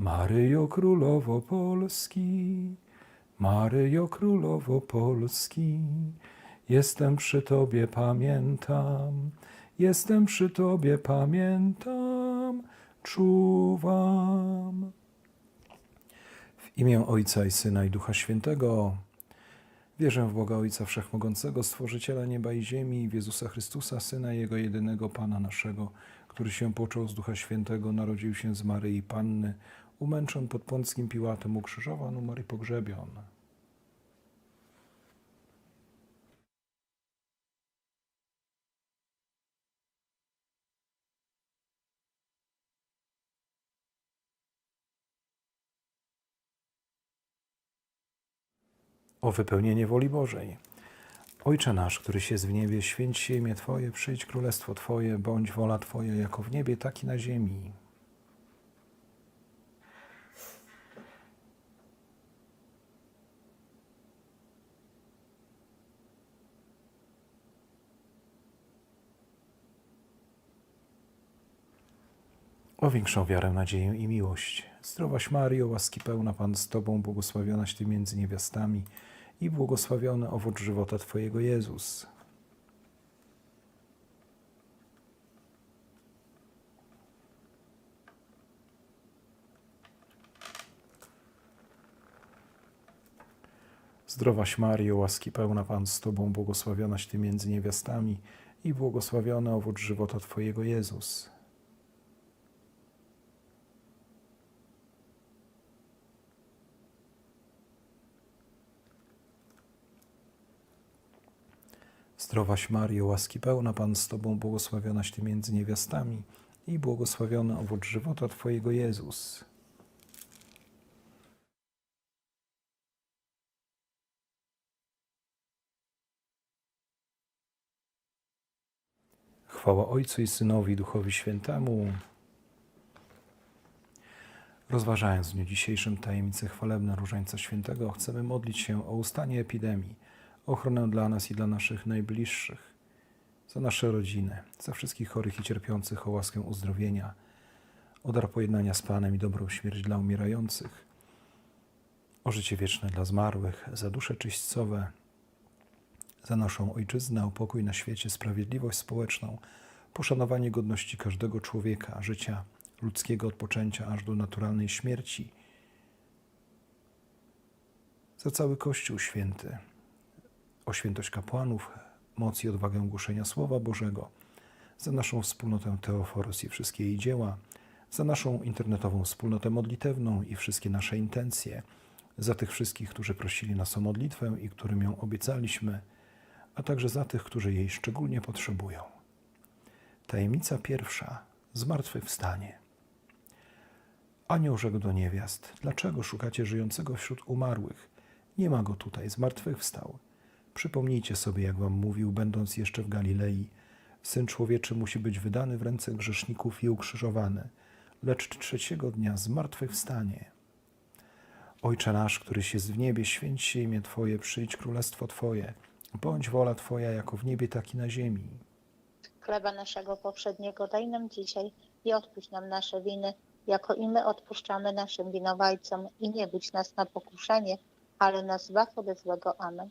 Maryjo Królowo Polski, Maryjo Królowo Polski, jestem przy Tobie, pamiętam, jestem przy Tobie, pamiętam, czuwam. W imię Ojca i Syna i Ducha Świętego wierzę w Boga Ojca Wszechmogącego, Stworzyciela nieba i ziemi, w Jezusa Chrystusa, Syna Jego jedynego Pana naszego, który się począł z Ducha Świętego, narodził się z Maryi Panny, umęczon pod Pąckim Piłatem, ukrzyżowan, umarł i pogrzebion. O wypełnienie woli Bożej. Ojcze nasz, któryś jest w niebie, święć się imię Twoje, przyjdź królestwo Twoje, bądź wola Twoja, jako w niebie, tak i na ziemi. O większą wiarę, nadzieję i miłość. Zdrowaś Mario, łaski pełna Pan z Tobą, błogosławionaś Ty między niewiastami i błogosławiony owoc żywota Twojego Jezus. Zdrowaś Mario, łaski pełna Pan z Tobą, błogosławionaś Ty między niewiastami i błogosławiony owoc żywota Twojego Jezus. Zdrowaś Mario, łaski pełna Pan z Tobą, błogosławionaś Ty między niewiastami i błogosławiony owoc żywota Twojego Jezus. Chwała Ojcu i Synowi, Duchowi Świętemu. Rozważając w dniu dzisiejszym tajemnicę chwalebne Różańca Świętego, chcemy modlić się o ustanie epidemii, ochronę dla nas i dla naszych najbliższych, za nasze rodziny, za wszystkich chorych i cierpiących o łaskę uzdrowienia, o dar pojednania z Panem i dobrą śmierć dla umierających, o życie wieczne dla zmarłych, za dusze czyśćcowe, za naszą ojczyznę, o pokój na świecie, sprawiedliwość społeczną, poszanowanie godności każdego człowieka, życia ludzkiego odpoczęcia aż do naturalnej śmierci, za cały Kościół święty, o świętość kapłanów, moc i odwagę głoszenia Słowa Bożego, za naszą wspólnotę Teoforos i wszystkie jej dzieła, za naszą internetową wspólnotę modlitewną i wszystkie nasze intencje, za tych wszystkich, którzy prosili nas o modlitwę i którym ją obiecaliśmy, a także za tych, którzy jej szczególnie potrzebują. Tajemnica pierwsza zmartwychwstanie. Anioł rzekł do niewiast: Dlaczego szukacie żyjącego wśród umarłych? Nie ma go tutaj, zmartwychwstał. Przypomnijcie sobie, jak wam mówił, będąc jeszcze w Galilei: Syn człowieczy musi być wydany w ręce grzeszników i ukrzyżowany, lecz trzeciego dnia zmartwychwstanie. Ojcze nasz, któryś jest w niebie, święć się imię Twoje, przyjdź królestwo Twoje, bądź wola Twoja, jako w niebie, tak i na ziemi. Chleba naszego poprzedniego daj nam dzisiaj i odpuść nam nasze winy, jako i my odpuszczamy naszym winowajcom. I nie budź nas na pokuszenie, ale nas zbaw ode złego. Amen.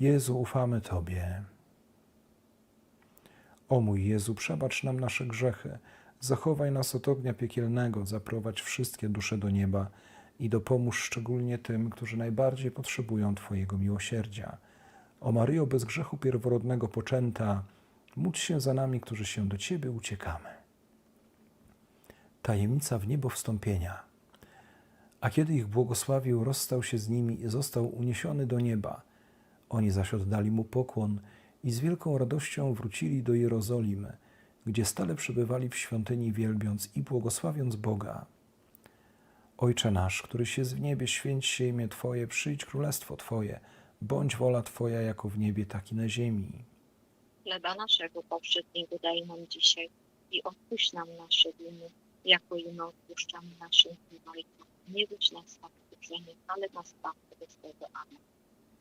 Jezu, ufamy Tobie. O mój Jezu, przebacz nam nasze grzechy, zachowaj nas od ognia piekielnego, zaprowadź wszystkie dusze do nieba i dopomóż szczególnie tym, którzy najbardziej potrzebują Twojego miłosierdzia. O Maryjo, bez grzechu pierworodnego poczęta, módl się za nami, którzy się do Ciebie uciekamy. Tajemnica w niebo wstąpienia. A kiedy ich błogosławił, rozstał się z nimi i został uniesiony do nieba. Oni zaś oddali mu pokłon i z wielką radością wrócili do Jerozolimy, gdzie stale przebywali w świątyni, wielbiąc i błogosławiąc Boga. Ojcze nasz, któryś jest w niebie, święć się imię Twoje, przyjdź królestwo Twoje, bądź wola Twoja jako w niebie, tak i na ziemi. Chleba naszego powszedniego daj nam dzisiaj i odpuść nam nasze winy, jako i my odpuszczamy naszym winowajcom. Nie budź nas na pokuszenie, ale nas zbaw od złego. Amen.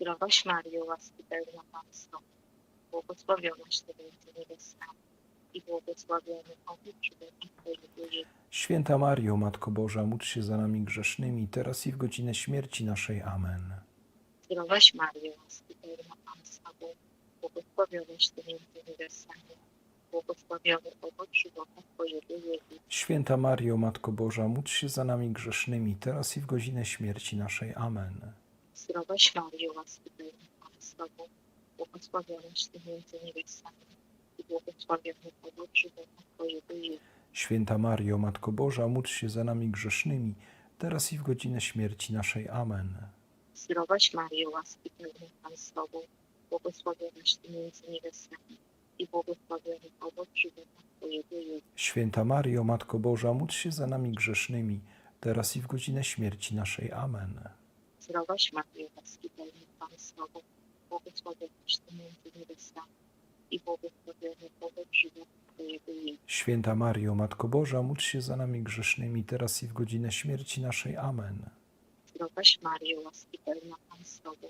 Zdrowaś Maryjo, łaski pełna Pan z Tobą, błogosławionaś Ty między niewiastami i błogosławiony Twojego Jezus. Święta Mario, Matko Boża, módl się za nami grzesznymi, teraz i w godzinę śmierci naszej. Amen. Zdrowaś Maryjo, łaski pełna Pan z Tobą, błogosławionaś Ty między niewiastami, błogosławiony owoc żywota Twojego Jezus. Święta Mario, Matko Boża, módl się za nami grzesznymi, teraz i w godzinę śmierci naszej. Amen. Zdrowaś Maryjo, łaski pełna Pan z Tobą, błogosławionaś Ty między niewiastami i błogosławiony owoc żywota Twojego Jezus. Święta Mario, Matko Boża, módl się za nami grzesznymi, teraz i w godzinę śmierci naszej. Amen. Zdrowaś Maryjo, łaski pełna Pan z Tobą, błogosławionaś Ty między niewiastami i błogosławiony owoc żywota Twojego Jezus. Święta Mario, Matko Boża, módl się za nami grzesznymi, teraz i w godzinę śmierci naszej. Amen. Zdrowaś Maryjo, łaski pełna Pan z Tobą, błogosławionaś Ty między niewiastami i błogosławiony owoc żywota Twojego Jezus. Święta Mario, Matko Boża, módl się za nami grzesznymi, teraz i w godzinę śmierci naszej. Amen. Zdrowaś Maryjo, łaski pełna Pan z Tobą,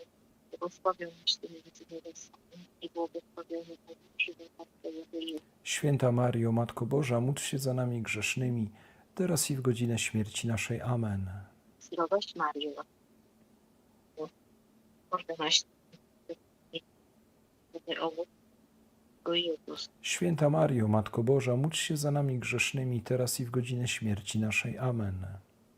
błogosławionaś Ty między niewiastami i błogosławiony owoc żywota Twojego Jezus. Święta Mario, Matko Boża, módl się za nami grzesznymi, teraz i w godzinę śmierci naszej. Amen. Zdrowaś łaski Święta Mario, Matko Boża, módl się za nami grzesznymi, teraz i w godzinę śmierci naszej. Amen.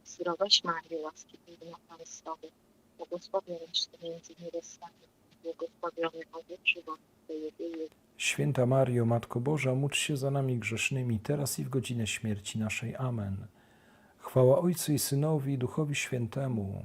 Zdrowaś Maryjo, łaski pełna Tobą, błogosławionaś Ty między niewiastami błogosławiony owoc żywota Twojego Jezus. Święta Mario, Matko Boża, módl się za nami grzesznymi, teraz i w godzinę śmierci naszej. Amen. Chwała Ojcu i Synowi i Duchowi Świętemu.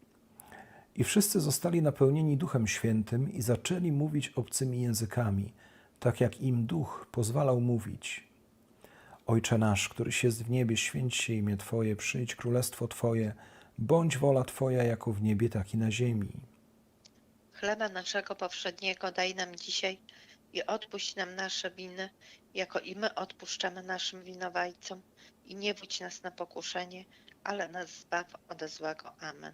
I wszyscy zostali napełnieni Duchem Świętym i zaczęli mówić obcymi językami, tak jak im Duch pozwalał mówić. Ojcze nasz, któryś jest w niebie, święć się imię Twoje, przyjdź królestwo Twoje, bądź wola Twoja jako w niebie, tak i na ziemi. Chleba naszego powszedniego daj nam dzisiaj i odpuść nam nasze winy, jako i my odpuszczamy naszym winowajcom. I nie wódź nas na pokuszenie, ale nas zbaw ode złego. Amen.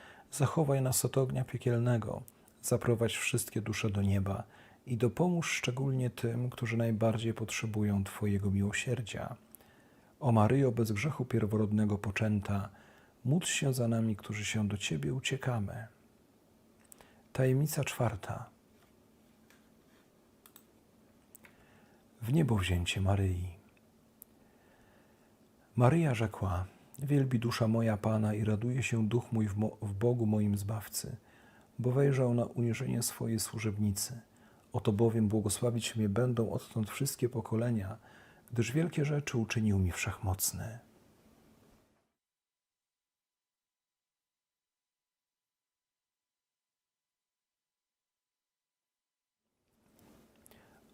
zachowaj nas od ognia piekielnego, zaprowadź wszystkie dusze do nieba i dopomóż szczególnie tym, którzy najbardziej potrzebują Twojego miłosierdzia. O Maryjo, bez grzechu pierworodnego poczęta, módl się za nami, którzy się do Ciebie uciekamy. Tajemnica czwarta. W niebo wzięcie Maryi. Maryja rzekła: Wielbi dusza moja Pana i raduje się duch mój w, mo- w Bogu moim Zbawcy, bo wejrzał na uniżenie swojej służebnicy. Oto bowiem błogosławić mnie będą odtąd wszystkie pokolenia, gdyż wielkie rzeczy uczynił mi wszechmocny.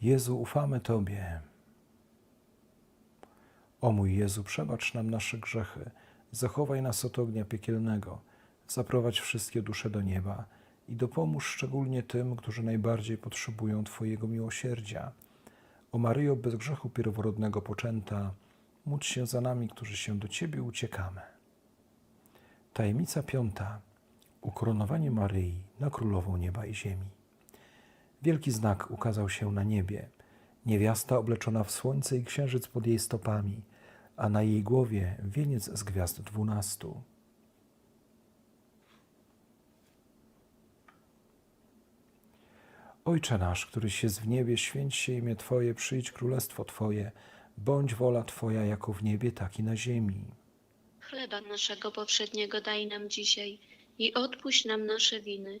Jezu, ufamy Tobie. O mój Jezu, przebacz nam nasze grzechy, zachowaj nas od ognia piekielnego, zaprowadź wszystkie dusze do nieba i dopomóż szczególnie tym, którzy najbardziej potrzebują Twojego miłosierdzia. O Maryjo, bez grzechu pierworodnego poczęta, módl się za nami, którzy się do Ciebie uciekamy. Tajemnica piąta. Ukoronowanie Maryi na królową nieba i ziemi. Wielki znak ukazał się na niebie. Niewiasta obleczona w słońce i księżyc pod jej stopami, a na jej głowie wieniec z gwiazd dwunastu. Ojcze nasz, któryś jest w niebie, święć się imię Twoje, przyjdź królestwo Twoje, bądź wola Twoja jako w niebie, tak i na ziemi. Chleba naszego powszedniego daj nam dzisiaj i odpuść nam nasze winy,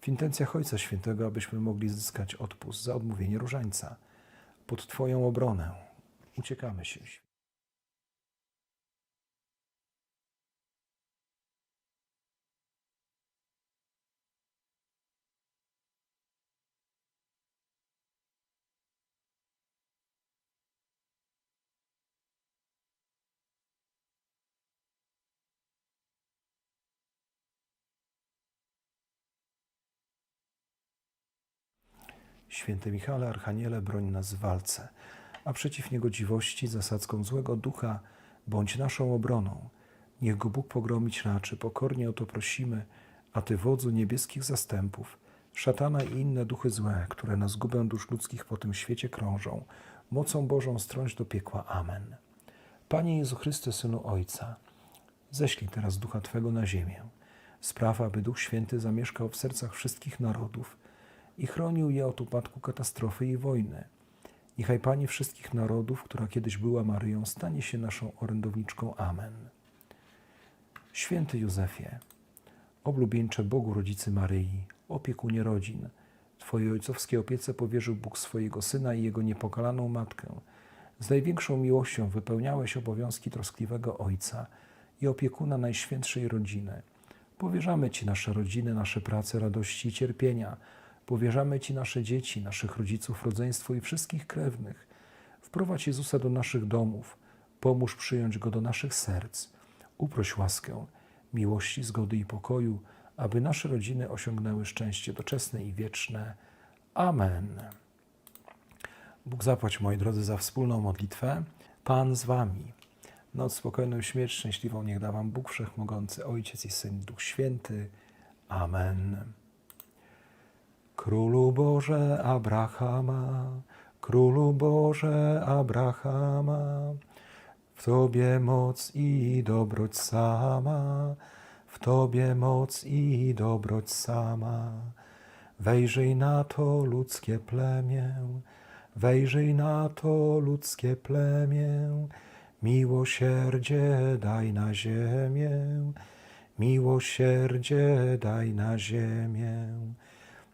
W intencjach Ojca Świętego, abyśmy mogli zyskać odpust za odmówienie różańca, pod Twoją obronę uciekamy się. Święty Michale, Archaniele, broń nas w walce, a przeciw niegodziwości, zasadzką złego ducha, bądź naszą obroną. Niech go Bóg pogromić raczy, pokornie o to prosimy, a Ty, wodzu niebieskich zastępów, szatana i inne duchy złe, które na zgubę dusz ludzkich po tym świecie krążą, mocą Bożą strąć do piekła. Amen. Panie Jezu Chryste, Synu Ojca, ześlij teraz Ducha Twego na ziemię. Spraw, aby Duch Święty zamieszkał w sercach wszystkich narodów i chronił je od upadku katastrofy i wojny. Niechaj Pani wszystkich narodów, która kiedyś była Maryją, stanie się naszą orędowniczką. Amen. Święty Józefie, oblubieńcze Bogu Rodzicy Maryi, opiekunie rodzin, Twojej ojcowskiej opiece powierzył Bóg swojego Syna i Jego niepokalaną Matkę. Z największą miłością wypełniałeś obowiązki troskliwego Ojca i opiekuna Najświętszej Rodziny. Powierzamy Ci nasze rodziny, nasze prace, radości i cierpienia. Powierzamy Ci nasze dzieci, naszych rodziców, rodzeństwo i wszystkich krewnych. Wprowadź Jezusa do naszych domów. Pomóż przyjąć Go do naszych serc. Uproś łaskę, miłości, zgody i pokoju, aby nasze rodziny osiągnęły szczęście doczesne i wieczne. Amen. Bóg zapłać, moi drodzy, za wspólną modlitwę. Pan z Wami. Noc spokojną śmierć szczęśliwą niech da Wam Bóg Wszechmogący, Ojciec i Syn, Duch Święty. Amen. Królu Boże Abrahama, Królu Boże Abrahama, w Tobie moc i dobroć sama, w Tobie moc i dobroć sama. Wejrzyj na to ludzkie plemię, wejrzyj na to ludzkie plemię, miłosierdzie daj na ziemię, miłosierdzie daj na ziemię.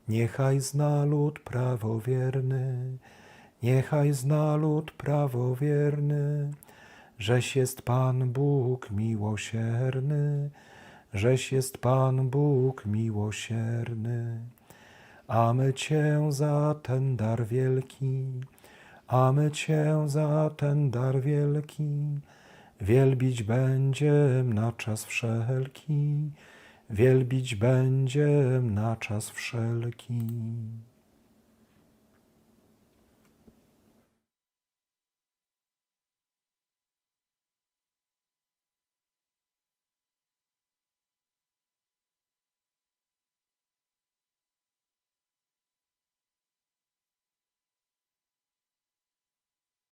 Niechaj zna lud prawowierny, niechaj zna lud prawowierny, żeś jest Pan Bóg miłosierny, żeś jest Pan Bóg miłosierny. A my Cię za ten dar wielki, a my Cię za ten dar wielki wielbić będziem na czas wszelki, wielbić będziem na czas wszelki.